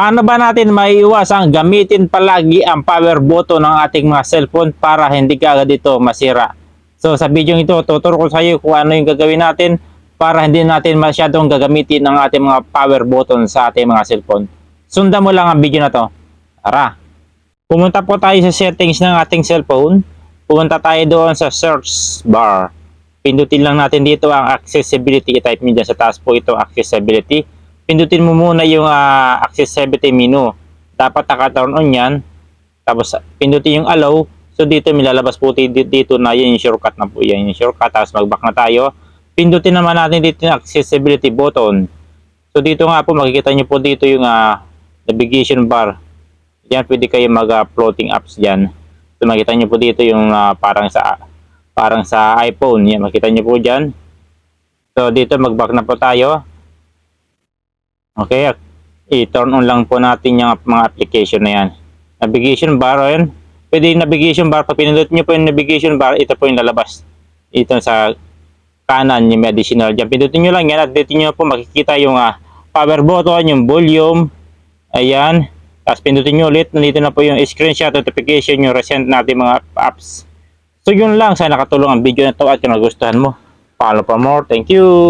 Paano ba natin maiiwasang gamitin palagi ang power button ng ating mga cellphone para hindi ka ito masira? So sa video ito, tuturo ko sa iyo kung ano yung gagawin natin para hindi natin masyadong gagamitin ang ating mga power button sa ating mga cellphone. Sundan mo lang ang video na to. Tara! Pumunta po tayo sa settings ng ating cellphone. Pumunta tayo doon sa search bar. Pindutin lang natin dito ang accessibility. I-type nyo dyan sa taas po ito accessibility. Pindutin mo muna yung ah, accessibility menu. Dapat naka-turn on yan. Tapos pindutin yung allow. So dito may lalabas po dito, na yun yung shortcut na po yan. Yung shortcut. Tapos mag-back na tayo. Pindutin naman natin dito yung accessibility button. So dito nga po makikita nyo po dito yung ah, navigation bar. Yan pwede kayo mag-floating apps dyan. So makita nyo po dito yung ah, parang sa parang sa iPhone. Yan makita nyo po dyan. So dito mag-back na po tayo. Okay, i-turn on lang po natin yung mga application na yan. Navigation bar, ayun. Pwede yung navigation bar. Pag pinindot nyo po yung navigation bar, ito po yung lalabas. Ito sa kanan, yung may additional dyan. Pindutin nyo lang yan at dito nyo po makikita yung ah, power button, yung volume. Ayan. Tapos pindutin nyo ulit. Nandito na po yung screenshot notification, yung recent natin mga apps. So yun lang. Sana nakatulong ang video na to at kung nagustuhan mo. Follow for more. Thank you.